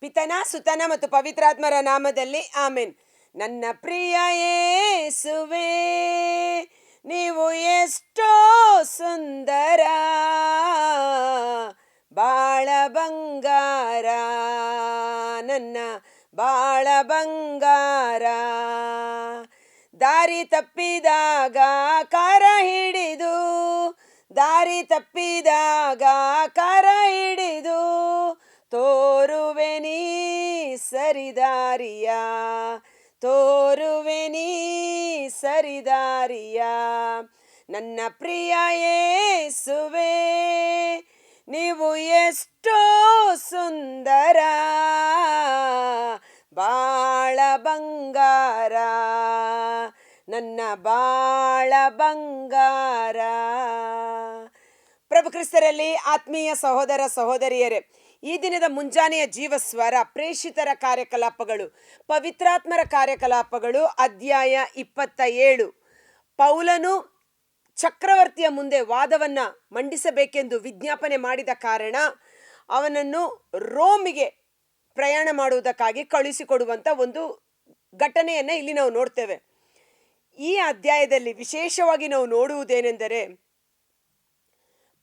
ಪಿತನ, ಸುತನ ಮತ್ತು ಪವಿತ್ರಾತ್ಮರ ನಾಮದಲ್ಲಿ ಆಮೇನ್. ನನ್ನ ಪ್ರಿಯ ಏಸುವೆ ನೀವು ಎಷ್ಟೋ ಸುಂದರ, ಬಾಳ ಬಂಗಾರ, ನನ್ನ ಬಾಳ ಬಂಗಾರ. ದಾರಿ ತಪ್ಪಿದಾಗ ಕಾರ ಹಿಡಿದು, ದಾರಿ ತಪ್ಪಿದಾಗ ಕಾರ ಹಿಡಿದು ತೋರುವೆ ನೀ ಸರಿದಾರಿಯ? ತೋರುವೆ ನೀ ಸರಿದಾರಿಯ? ನನ್ನ ಪ್ರಿಯ ಏಸುವೆ ನೀವು ಎಷ್ಟೋ ಸುಂದರ, ಬಾಳ ಬಂಗಾರ. ನನ್ನ ಬಾಳ ಬಂಗಾರ. ಕ್ರಿಸ್ತರಲ್ಲಿ ಆತ್ಮೀಯ ಸಹೋದರ ಸಹೋದರಿಯರೇ, ಈ ದಿನದ ಮುಂಜಾನೆಯ ಜೀವಸ್ವರ, ಪ್ರೇಷಿತರ ಕಾರ್ಯಕಲಾಪಗಳು, ಪವಿತ್ರಾತ್ಮರ ಕಾರ್ಯಕಲಾಪಗಳು, ಅಧ್ಯಾಯ ಇಪ್ಪತ್ತ ಏಳು ಪೌಲನು ಚಕ್ರವರ್ತಿಯ ಮುಂದೆ ವಾದವನ್ನು ಮಂಡಿಸಬೇಕೆಂದು ವಿಜ್ಞಾಪನೆ ಮಾಡಿದ ಕಾರಣ, ಅವನನ್ನು ರೋಮಿಗೆ ಪ್ರಯಾಣ ಮಾಡುವುದಕ್ಕಾಗಿ ಕಳುಹಿಸಿಕೊಡುವಂಥ ಒಂದು ಘಟನೆಯನ್ನು ಇಲ್ಲಿ ನಾವು ನೋಡ್ತೇವೆ. ಈ ಅಧ್ಯಾಯದಲ್ಲಿ ವಿಶೇಷವಾಗಿ ನಾವು ನೋಡುವುದೇನೆಂದರೆ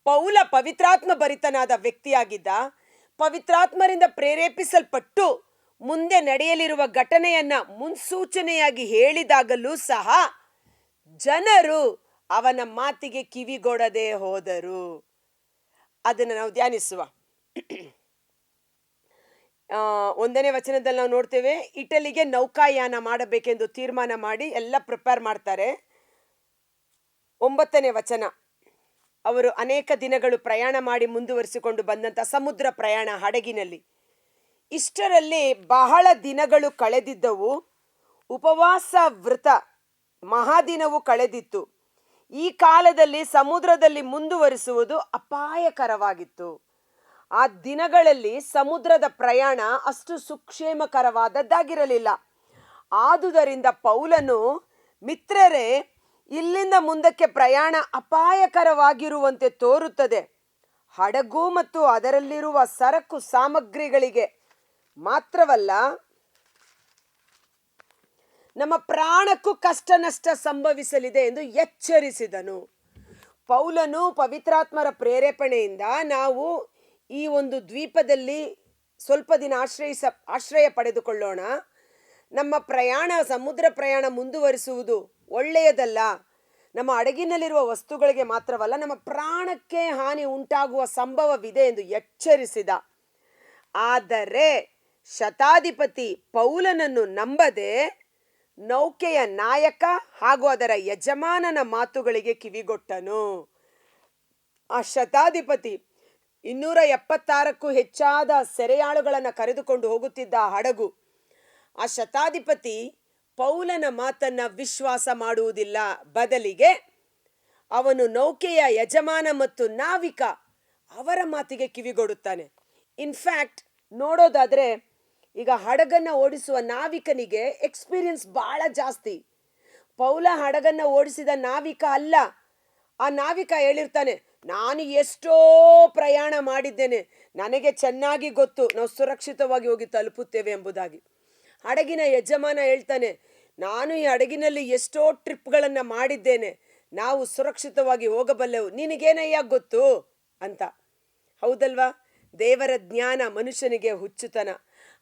ಪೌಲ ಪವಿತ್ರಾತ್ಮ ಭರಿತನಾದ ವ್ಯಕ್ತಿಯಾಗಿದ್ದ, ಪವಿತ್ರಾತ್ಮರಿಂದ ಪ್ರೇರೇಪಿಸಲ್ಪಟ್ಟು ಮುಂದೆ ನಡೆಯಲಿರುವ ಘಟನೆಯನ್ನ ಮುನ್ಸೂಚನೆಯಾಗಿ ಹೇಳಿದಾಗಲೂ ಸಹ ಜನರು ಅವನ ಮಾತಿಗೆ ಕಿವಿಗೊಡದೆ ಹೋದರು. ಅದನ್ನು ನಾವು ಧ್ಯಾನಿಸುವ. ಒಂದನೇ ವಚನದಲ್ಲಿ ನಾವು ನೋಡ್ತೇವೆ, ಇಟಲಿಗೆ ನೌಕಾಯಾನ ಮಾಡಬೇಕೆಂದು ತೀರ್ಮಾನ ಮಾಡಿ ಎಲ್ಲ ಪ್ರಿಪೇರ್ ಮಾಡ್ತಾರೆ. ಒಂಬತ್ತನೇ ವಚನ. ಅವರು ಅನೇಕ ದಿನಗಳು ಪ್ರಯಾಣ ಮಾಡಿ ಮುಂದುವರಿಸಿಕೊಂಡು ಬಂದಂಥ ಸಮುದ್ರ ಪ್ರಯಾಣ ಹಡಗಿನಲ್ಲಿ. ಇಷ್ಟರಲ್ಲಿ ಬಹಳ ದಿನಗಳು ಕಳೆದಿದ್ದವು. ಉಪವಾಸ ವೃತ ಮಹಾದಿನವು ಕಳೆದಿತ್ತು. ಈ ಕಾಲದಲ್ಲಿ ಸಮುದ್ರದಲ್ಲಿ ಮುಂದುವರಿಸುವುದು ಅಪಾಯಕರವಾಗಿತ್ತು. ಆ ದಿನಗಳಲ್ಲಿ ಸಮುದ್ರದ ಪ್ರಯಾಣ ಅಷ್ಟು ಸುಕ್ಷೇಮಕರವಾದದ್ದಾಗಿರಲಿಲ್ಲ. ಆದುದರಿಂದ ಪೌಲನು ಮಿತ್ರರೇ ಇಲ್ಲಿಂದ ಮುಂದಕ್ಕೆ ಪ್ರಯಾಣ ಅಪಾಯಕರವಾಗಿರುವಂತೆ ತೋರುತ್ತದೆ. ಹಡಗು ಮತ್ತು ಅದರಲ್ಲಿರುವ ಸರಕು ಸಾಮಗ್ರಿಗಳಿಗೆ ಮಾತ್ರವಲ್ಲ, ನಮ್ಮ ಪ್ರಾಣಕ್ಕೂ ಕಷ್ಟ ನಷ್ಟ ಸಂಭವಿಸಲಿದೆ ಎಂದು ಎಚ್ಚರಿಸಿದನು. ಪೌಲನು ಪವಿತ್ರಾತ್ಮರ ಪ್ರೇರೇಪಣೆಯಿಂದ ನಾವು ಈ ಒಂದು ದ್ವೀಪದಲ್ಲಿ ಸ್ವಲ್ಪ ದಿನ ಆಶ್ರಯಿಸ, ಆಶ್ರಯ ಪಡೆದುಕೊಳ್ಳೋಣ. ನಮ್ಮ ಪ್ರಯಾಣ, ಸಮುದ್ರ ಪ್ರಯಾಣ ಮುಂದುವರಿಸುವುದು ಒಳ್ಳೆಯದಲ್ಲ. ನಮ್ಮ ಅಡಗಿನಲ್ಲಿರುವ ವಸ್ತುಗಳಿಗೆ ಮಾತ್ರವಲ್ಲ, ನಮ್ಮ ಪ್ರಾಣಕ್ಕೆ ಹಾನಿ ಉಂಟಾಗುವ ಸಂಭವವಿದೆ ಎಂದು ಎಚ್ಚರಿಸಿದ. ಆದರೆ ಶತಾಧಿಪತಿ ಪೌಲನನ್ನು ನಂಬದೆ ನೌಕೆಯ ನಾಯಕ ಹಾಗೂ ಅದರ ಯಜಮಾನನ ಮಾತುಗಳಿಗೆ ಕಿವಿಗೊಟ್ಟನು. ಆ ಶತಾಧಿಪತಿ ಇನ್ನೂರ ಎಪ್ಪತ್ತಾರಕ್ಕೂ ಹೆಚ್ಚಾದ ಸೆರೆಯಾಳುಗಳನ್ನು ಕರೆದುಕೊಂಡು ಹೋಗುತ್ತಿದ್ದ ಹಡಗು ಆ ಶತಾಧಿಪತಿ ಪೌಲನ ಮಾತನ್ನ ವಿಶ್ವಾಸ ಮಾಡುವುದಿಲ್ಲ. ಬದಲಿಗೆ ಅವನು ನೌಕೆಯ ಯಜಮಾನ ಮತ್ತು ನಾವಿಕ ಅವರ ಮಾತಿಗೆ ಕಿವಿಗೊಡುತ್ತಾನೆ. ಇನ್ಫ್ಯಾಕ್ಟ್ ನೋಡೋದಾದ್ರೆ ಈಗ ಹಡಗನ್ನ ಓಡಿಸುವ ನಾವಿಕನಿಗೆ ಎಕ್ಸ್ಪೀರಿಯನ್ಸ್ ಬಹಳ ಜಾಸ್ತಿ. ಪೌಲ ಹಡಗನ್ನ ಓಡಿಸಿದ ನಾವಿಕ ಅಲ್ಲ. ಆ ನಾವಿಕ ಹೇಳಿರ್ತಾನೆ, ನಾನು ಎಷ್ಟೋ ಪ್ರಯಾಣ ಮಾಡಿದ್ದೇನೆ. ನನಗೆ ಚೆನ್ನಾಗಿ ಗೊತ್ತು. ನಾವು ಸುರಕ್ಷಿತವಾಗಿ ಹೋಗಿ ತಲುಪುತ್ತೇವೆ ಎಂಬುದಾಗಿ. ಹಡಗಿನ ಯಜಮಾನ ಹೇಳ್ತಾನೆ, ನಾನು ಈ ಹಡಗಿನಲ್ಲಿ ಎಷ್ಟೋ ಟ್ರಿಪ್ಗಳನ್ನು ಮಾಡಿದ್ದೇನೆ. ನಾವು ಸುರಕ್ಷಿತವಾಗಿ ಹೋಗಬಲ್ಲೆವು. ನಿನಗೇನಯ್ಯ ಗೊತ್ತು? ಅಂತ. ಹೌದಲ್ವಾ? ದೇವರ ಜ್ಞಾನ ಮನುಷ್ಯನಿಗೆ ಹುಚ್ಚುತನ.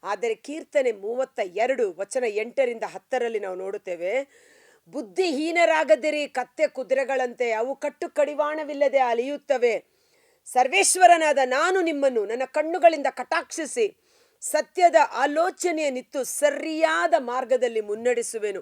ಆದರೆ ಕೀರ್ತನೆ ಮೂವತ್ತ ಎರಡು, ವಚನ ಎಂಟರಿಂದ ಹತ್ತರಲ್ಲಿ ನಾವು ನೋಡುತ್ತೇವೆ, ಬುದ್ಧಿಹೀನರಾಗದಿರಿ, ಕತ್ತೆ ಕುದುರೆಗಳಂತೆ, ಅವು ಕಟ್ಟು ಕಡಿವಾಣವಿಲ್ಲದೆ ಅಲಿಯುತ್ತವೆ. ಸರ್ವೇಶ್ವರನಾದ ನಾನು ನಿಮ್ಮನ್ನು, ನನ್ನ ಕಣ್ಣುಗಳಿಂದ ಕಟಾಕ್ಷಿಸಿ ಸತ್ಯದ ಆಲೋಚನೆಯ ನಿತ್ತು ಸರಿಯಾದ ಮಾರ್ಗದಲ್ಲಿ ಮುನ್ನಡೆಸುವೆನು.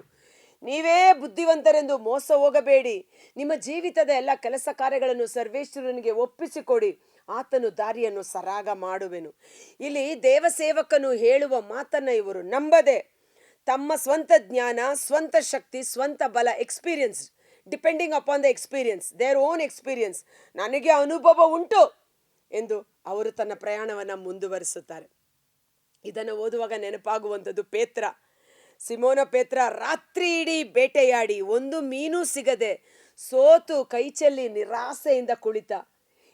ನೀವೇ ಬುದ್ಧಿವಂತರೆಂದು ಮೋಸ ಹೋಗಬೇಡಿ. ನಿಮ್ಮ ಜೀವಿತದ ಎಲ್ಲ ಕೆಲಸ ಕಾರ್ಯಗಳನ್ನು ಸರ್ವೇಶ್ವರನಿಗೆ ಒಪ್ಪಿಸಿಕೊಡಿ. ಆತನು ದಾರಿಯನ್ನು ಸರಾಗ ಮಾಡುವೆನು. ಇಲ್ಲಿ ದೇವಸೇವಕನು ಹೇಳುವ ಮಾತನ್ನ ಇವರು ನಂಬದೆ. ತಮ್ಮ ಸ್ವಂತ ಜ್ಞಾನ, ಸ್ವಂತ ಶಕ್ತಿ, ಸ್ವಂತ ಬಲ, experience, depending upon the experience, their own experience, ನನಗೆ ಅನುಭವ ಉಂಟು ಎಂದು ಅವರು ತನ್ನ ಪ್ರಯಾಣವನ್ನು ಮುಂದುವರಿಸುತ್ತಾರೆ. ಇದನ್ನು ಓದುವಾಗ ನೆನಪಾಗುವಂಥದ್ದು ಪೇತ್ರ. ಸಿಮೋನ ಪೇತ್ರ ರಾತ್ರಿ ಇಡೀ ಬೇಟೆಯಾಡಿ ಒಂದು ಮೀನು ಸಿಗದೆ ಸೋತು ಕೈಚೆಲ್ಲಿ ನಿರಾಸೆಯಿಂದ ಕುಳಿತ.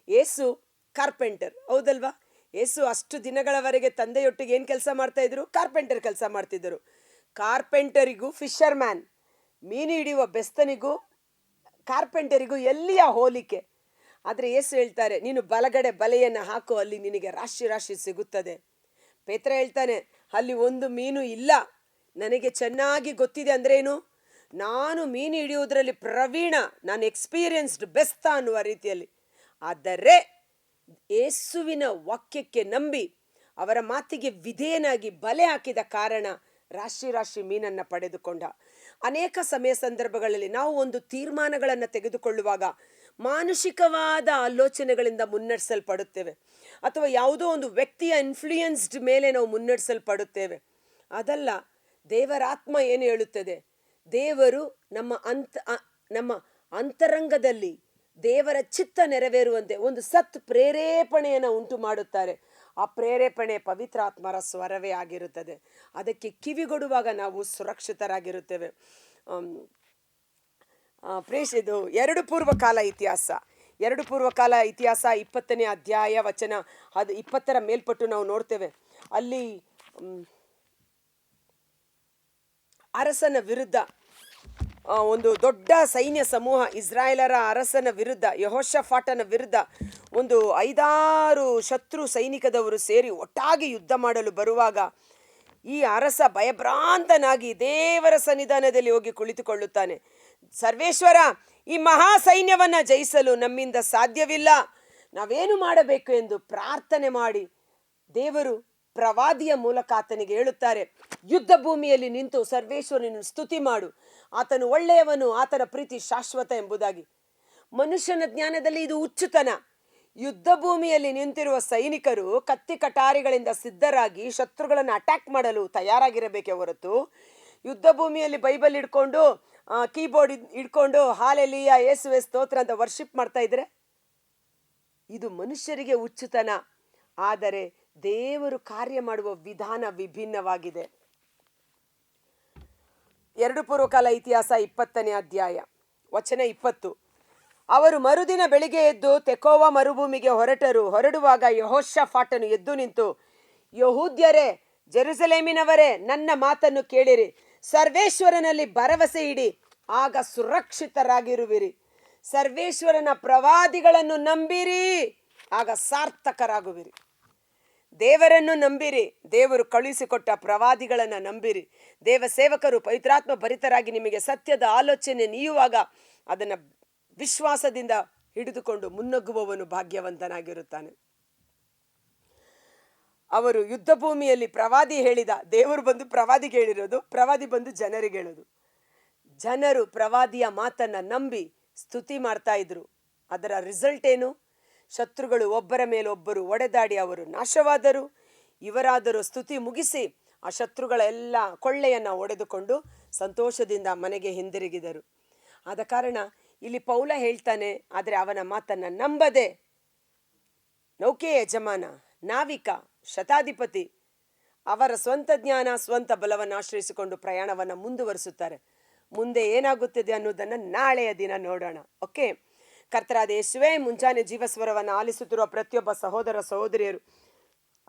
ಏಸು ಕಾರ್ಪೆಂಟರ್. ಹೌದಲ್ವಾ? ಏಸು ಅಷ್ಟು ದಿನಗಳವರೆಗೆ ತಂದೆಯೊಟ್ಟಿಗೆ ಏನು ಕೆಲಸ ಮಾಡ್ತಾ ಇದ್ರು? ಕಾರ್ಪೆಂಟರ್ ಕೆಲಸ ಮಾಡ್ತಿದ್ದರು. ಕಾರ್ಪೆಂಟರಿಗೂ ಫಿಶರ್ ಮ್ಯಾನ್ ಮೀನು ಹಿಡಿಯುವ ಬೆಸ್ತನಿಗೂ, ಕಾರ್ಪೆಂಟರಿಗೂ ಎಲ್ಲಿಯ ಹೋಲಿಕೆ? ಆದರೆ ಏಸು ಹೇಳ್ತಾರೆ, ನೀನು ಬಲಗಡೆ ಬಲೆಯನ್ನು ಹಾಕು, ಅಲ್ಲಿ ನಿನಗೆ ರಾಶಿ ರಾಶಿ ಸಿಗುತ್ತದೆ. ಪೇತ್ರ ಹೇಳ್ತಾನೆ, ಅಲ್ಲಿ ಒಂದು ಮೀನು ಇಲ್ಲ. ನನಗೆ ಚೆನ್ನಾಗಿ ಗೊತ್ತಿದೆ ಅಂದ್ರೇನು? ನಾನು ಮೀನು ಹಿಡಿಯುವುದರಲ್ಲಿ ಪ್ರವೀಣ, ನಾನು ಎಕ್ಸ್ಪೀರಿಯನ್ಸ್ಡ್ ಬೆಸ್ತ ಅನ್ನುವ ರೀತಿಯಲ್ಲಿ. ಆದರೆ ಯೇಸುವಿನ ವಾಕ್ಯಕ್ಕೆ ನಂಬಿ ಅವರ ಮಾತಿಗೆ ವಿಧೇಯನಾಗಿ ಬಲೆ ಹಾಕಿದ ಕಾರಣ ರಾಶಿ ರಾಶಿ ಮೀನನ್ನು ಪಡೆದುಕೊಂಡ. ಅನೇಕ ಸಮಯ ಸಂದರ್ಭಗಳಲ್ಲಿ ನಾವು ಒಂದು ತೀರ್ಮಾನಗಳನ್ನು ತೆಗೆದುಕೊಳ್ಳುವಾಗ ಮಾನುಷಿಕವಾದ ಆಲೋಚನೆಗಳಿಂದ ಮುನ್ನಡೆಸಲ್ಪಡುತ್ತೇವೆ. ಅಥವಾ ಯಾವುದೋ ಒಂದು ವ್ಯಕ್ತಿಯ ಇನ್ಫ್ಲೂಯೆನ್ಸ್ಡ್ ಮೇಲೆ ನಾವು ಮುನ್ನಡೆಸಲ್ಪಡುತ್ತೇವೆ. ಅದಲ್ಲ, ದೇವರಾತ್ಮ ಏನು ಹೇಳುತ್ತದೆ? ದೇವರು ನಮ್ಮ ಅಂತ ನಮ್ಮ ಅಂತರಂಗದಲ್ಲಿ ದೇವರ ಚಿತ್ತ ನೆರವೇರುವಂತೆ ಒಂದು ಸತ್ ಪ್ರೇರೇಪಣೆಯನ್ನು ಉಂಟು ಮಾಡುತ್ತಾರೆ. ಆ ಪ್ರೇರೇಪಣೆ ಪವಿತ್ರಾತ್ಮರ ಸ್ವರವೇ ಆಗಿರುತ್ತದೆ. ಅದಕ್ಕೆ ಕಿವಿಗೊಡುವಾಗ ನಾವು ಸುರಕ್ಷಿತರಾಗಿರುತ್ತೇವೆ. ಪ್ರೇಷ್ ಇದು ಎರಡು ಪೂರ್ವಕಾಲ ಇತಿಹಾಸ. ಎರಡು ಪೂರ್ವಕಾಲ ಇತಿಹಾಸ ಇಪ್ಪತ್ತನೇ ಅಧ್ಯಾಯ ವಚನ ಅದು ಇಪ್ಪತ್ತರ ಮೇಲ್ಪಟ್ಟು ನಾವು ನೋಡ್ತೇವೆ. ಅಲ್ಲಿ ಅರಸನ ವಿರುದ್ಧ ಒಂದು ದೊಡ್ಡ ಸೈನ್ಯ ಸಮೂಹ ಇಸ್ರಾಯೇಲರ ಅರಸನ ವಿರುದ್ಧ, ಯಹೋಷಫಾಟನ ವಿರುದ್ಧ ಒಂದು ಐದಾರು ಶತ್ರು ಸೈನಿಕದವರು ಸೇರಿ ಒಟ್ಟಾಗಿ ಯುದ್ಧ ಮಾಡಲು ಬರುವಾಗ ಈ ಅರಸ ಭಯಭ್ರಾಂತನಾಗಿ ದೇವರ ಸನ್ನಿಧಾನದಲ್ಲಿ ಹೋಗಿ ಕುಳಿತುಕೊಳ್ಳುತ್ತಾನೆ. ಸರ್ವೇಶ್ವರ, ಈ ಮಹಾ ಸೈನ್ಯವನ್ನು ಜಯಿಸಲು ನಮ್ಮಿಂದ ಸಾಧ್ಯವಿಲ್ಲ. ನಾವೇನು ಮಾಡಬೇಕು ಎಂದು ಪ್ರಾರ್ಥನೆ ಮಾಡಿ ದೇವರು ಪ್ರವಾದಿಯ ಮೂಲಕ ಆತನಿಗೆ ಹೇಳುತ್ತಾರೆ, ಯುದ್ಧ ಭೂಮಿಯಲ್ಲಿ ನಿಂತು ಸರ್ವೇಶ್ವರನನ್ನು ಸ್ತುತಿ ಮಾಡು. ಆತನು ಒಳ್ಳೆಯವನು, ಆತನ ಪ್ರೀತಿ ಶಾಶ್ವತ ಎಂಬುದಾಗಿ. ಮನುಷ್ಯನ ಜ್ಞಾನದಲ್ಲಿ ಇದು ಹುಚ್ಚುತನ. ಯುದ್ಧ ಭೂಮಿಯಲ್ಲಿ ನಿಂತಿರುವ ಸೈನಿಕರು ಕತ್ತಿ ಕಟಾರಿಗಳಿಂದ ಸಿದ್ಧರಾಗಿ ಶತ್ರುಗಳನ್ನು ಅಟ್ಯಾಕ್ ಮಾಡಲು ತಯಾರಾಗಿರಬೇಕೆ ಹೊರತು, ಯುದ್ಧ ಭೂಮಿಯಲ್ಲಿ ಬೈಬಲ್ ಹಿಡ್ಕೊಂಡು ಕೀಬೋರ್ಡ್ ಹಿಡ್ಕೊಂಡು ಹಾಲೆಲಿಯ ಯೇಸುವೆ ಸ್ತೋತ್ರ ಅಂತ ವರ್ಷಿಪ್ ಮಾಡ್ತಾ ಇದ್ರೆ ಇದು ಮನುಷ್ಯರಿಗೆ ಹುಚ್ಚುತನ. ಆದರೆ ದೇವರು ಕಾರ್ಯ ಮಾಡುವ ವಿಧಾನ ವಿಭಿನ್ನವಾಗಿದೆ. ಎರಡು ಪೂರ್ವಕಾಲ ಇತಿಹಾಸ ಇಪ್ಪತ್ತನೇ ಅಧ್ಯಾಯ, ವಚನ ಇಪ್ಪತ್ತು. ಅವರು ಮರುದಿನ ಬೆಳಿಗ್ಗೆ ಎದ್ದು ತೆಕೋವ ಮರುಭೂಮಿಗೆ ಹೊರಟರು. ಹೊರಡುವಾಗ ಯಹೋಶಫಾಟನು ಎದ್ದು ನಿಂತು, ಯಹೂದ್ಯರೇ, ಜೆರುಸಲೇಮಿನವರೇ, ನನ್ನ ಮಾತನ್ನು ಕೇಳಿರಿ. ಸರ್ವೇಶ್ವರನಲ್ಲಿ ಭರವಸೆ ಇಡಿ, ಆಗ ಸುರಕ್ಷಿತರಾಗಿರುವಿರಿ. ಸರ್ವೇಶ್ವರನ ಪ್ರವಾದಿಗಳನ್ನು ನಂಬಿರಿ, ಆಗ ಸಾರ್ಥಕರಾಗುವಿರಿ. ದೇವರನ್ನು ನಂಬಿರಿ, ದೇವರು ಕಳುಹಿಸಿಕೊಟ್ಟ ಪ್ರವಾದಿಗಳನ್ನು ನಂಬಿರಿ. ದೇವ ಸೇವಕರು ಪವಿತ್ರಾತ್ಮ ಭರಿತರಾಗಿ ನಿಮಗೆ ಸತ್ಯದ ಆಲೋಚನೆ ನೀಯುವಾಗ ಅದನ್ನು ವಿಶ್ವಾಸದಿಂದ ಹಿಡಿದುಕೊಂಡು ಮುನ್ನುಗ್ಗುವವನು ಭಾಗ್ಯವಂತನಾಗಿರುತ್ತಾನೆ. ಅವರು ಯುದ್ಧ ಭೂಮಿಯಲ್ಲಿ ಪ್ರವಾದಿ ಹೇಳಿದ, ದೇವರು ಬಂದು ಪ್ರವಾದಿಗೆ ಹೇಳಿರೋದು ಪ್ರವಾದಿ ಬಂದು ಜನರಿಗೆ ಹೇಳೋದು. ಜನರು ಪ್ರವಾದಿಯ ಮಾತನ್ನ ನಂಬಿ ಸ್ತುತಿ ಮಾಡ್ತಾ ಇದ್ರು. ಅದರ ರಿಸಲ್ಟ್ ಏನು? ಶತ್ರುಗಳು ಒಬ್ಬರ ಮೇಲೊಬ್ಬರು ಒಡೆದಾಡಿ ಅವರು ನಾಶವಾದರು. ಇವರಾದರೂ ಸ್ತುತಿ ಮುಗಿಸಿ ಆ ಶತ್ರುಗಳ ಎಲ್ಲ ಕೊಳ್ಳೆಯನ್ನು ಒಡೆದುಕೊಂಡು ಸಂತೋಷದಿಂದ ಮನೆಗೆ ಹಿಂದಿರುಗಿದರು. ಆದ ಕಾರಣ ಇಲ್ಲಿ ಪೌಲ ಹೇಳ್ತಾನೆ, ಆದರೆ ಅವನ ಮಾತನ್ನ ನಂಬದೆ ನೌಕೆ ಯಜಮಾನ, ನಾವಿಕ ಶತಾಧಿಪತಿ. ಅವರ ಸ್ವಂತ ಜ್ಞಾನ, ಸ್ವಂತ ಬಲವನ್ನು ಆಶ್ರಯಿಸಿಕೊಂಡು ಪ್ರಯಾಣವನ್ನು ಮುಂದುವರಿಸುತ್ತಾರೆ. ಮುಂದೆ ಏನಾಗುತ್ತದೆ ಅನ್ನೋದನ್ನು ನಾಳೆಯ ದಿನ ನೋಡೋಣ. ಓಕೆ? ಕರ್ತರಾದ ಯೇಸುವೆ, ಮುಂಜಾನೆ ಜೀವಸ್ವರವನ್ನು ಆಲಿಸುತ್ತಿರುವ ಪ್ರತಿಯೊಬ್ಬ ಸಹೋದರ ಸಹೋದರಿಯರು,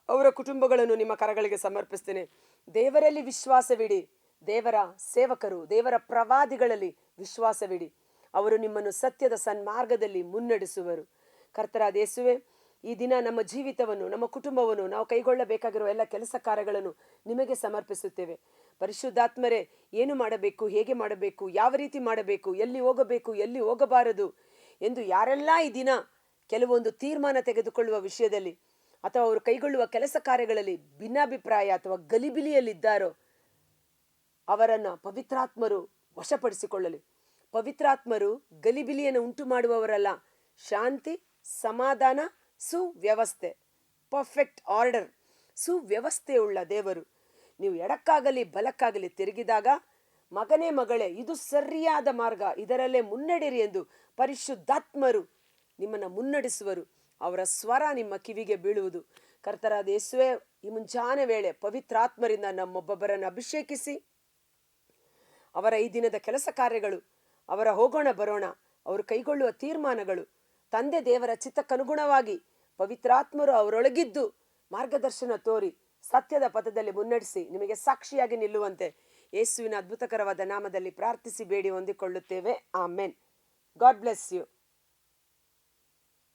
ಅವರ ಕುಟುಂಬಗಳನ್ನು ನಿಮ್ಮ ಕರಗಳಿಗೆ ಸಮರ್ಪಿಸ್ತೇನೆ. ದೇವರಲ್ಲಿ ವಿಶ್ವಾಸವಿಡಿ. ದೇವರ ಸೇವಕರು, ದೇವರ ಪ್ರವಾದಿಗಳಲ್ಲಿ ವಿಶ್ವಾಸವಿಡಿ. ಅವರು ನಿಮ್ಮನ್ನು ಸತ್ಯದ ಸನ್ಮಾರ್ಗದಲ್ಲಿ ಮುನ್ನಡೆಸುವರು. ಕರ್ತರಾದ ಯೇಸುವೆ ಈ ದಿನ ನಮ್ಮ ಜೀವಿತವನ್ನು, ನಮ್ಮ ಕುಟುಂಬವನ್ನು ನಾವು ಕೈಗೊಳ್ಳಬೇಕಾಗಿರುವ ಎಲ್ಲ ಕೆಲಸ ಕಾರ್ಯಗಳನ್ನು ನಿಮಗೆ ಸಮರ್ಪಿಸುತ್ತೇವೆ. ಪರಿಶುದ್ಧಾತ್ಮರೇ, ಏನು ಮಾಡಬೇಕು, ಹೇಗೆ ಮಾಡಬೇಕು, ಯಾವ ರೀತಿ ಮಾಡಬೇಕು, ಎಲ್ಲಿ ಹೋಗಬೇಕು, ಎಲ್ಲಿ ಹೋಗಬಾರದು ಎಂದು ಯಾರೆಲ್ಲ ಈ ದಿನ ಕೆಲವೊಂದು ತೀರ್ಮಾನ ತೆಗೆದುಕೊಳ್ಳುವ ವಿಷಯದಲ್ಲಿ ಅಥವಾ ಅವರು ಕೈಗೊಳ್ಳುವ ಕೆಲಸ ಕಾರ್ಯಗಳಲ್ಲಿ ಭಿನ್ನಾಭಿಪ್ರಾಯ ಅಥವಾ ಗಲಿಬಿಲಿಯಲ್ಲಿದ್ದಾರೋ ಅವರನ್ನು ಪವಿತ್ರಾತ್ಮರು ವಶಪಡಿಸಿಕೊಳ್ಳಲಿ. ಪವಿತ್ರಾತ್ಮರು ಗಲಿಬಿಲಿಯನ್ನು ಉಂಟು ಮಾಡುವವರಲ್ಲ ಶಾಂತಿ, ಸಮಾಧಾನ ಸುವ್ಯವಸ್ಥೆ, ಪರ್ಫೆಕ್ಟ್ ಆರ್ಡರ್, ಸುವ್ಯವಸ್ಥೆಯುಳ್ಳ ದೇವರು. ನೀವು ಎಡಕ್ಕಾಗಲಿ, ಬಲಕ್ಕಾಗಲಿ ತಿರುಗಿದಾಗ, ಮಗನೇ ಮಗಳೇ, ಇದು ಸರಿಯಾದ ಮಾರ್ಗ, ಇದರಲ್ಲೇ ಮುನ್ನಡೆಯಿರಿ ಎಂದು ಪರಿಶುದ್ಧಾತ್ಮರು ನಿಮ್ಮನ್ನು ಮುನ್ನಡೆಸುವರು. ಅವರ ಸ್ವರ ನಿಮ್ಮ ಕಿವಿಗೆ ಬೀಳುವುದು. ಕರ್ತರಾದ ಯೇಸುವೆ, ಈ ಮುಂಜಾನೆ ವೇಳೆ ಪವಿತ್ರಾತ್ಮರಿಂದ ನಮ್ಮೊಬ್ಬೊಬ್ಬರನ್ನು ಅಭಿಷೇಕಿಸಿ, ಅವರ ಈ ದಿನದ ಕೆಲಸ ಕಾರ್ಯಗಳು, ಅವರ ಹೋಗೋಣ, ಬರೋಣ, ಅವರು ಕೈಗೊಳ್ಳುವ ತೀರ್ಮಾನಗಳು ತಂದೆ ದೇವರ ಚಿತ್ತಕ್ಕನುಗುಣವಾಗಿ ಪವಿತ್ರಾತ್ಮರು ಅವರೊಳಗಿದ್ದು ಮಾರ್ಗದರ್ಶನ ತೋರಿ ಸತ್ಯದ ಪಥದಲ್ಲಿ ಮುನ್ನಡೆಸಿ ನಿಮಗೆ ಸಾಕ್ಷಿಯಾಗಿ ನಿಲ್ಲುವಂತೆ ಯೇಸುವಿನ ಅದ್ಭುತಕರವಾದ ನಾಮದಲ್ಲಿ ಪ್ರಾರ್ಥಿಸಿ ಬೇಡಿ ಹೊಂದಿಕೊಳ್ಳುತ್ತೇವೆ. ಆಮೆನ್. God bless you.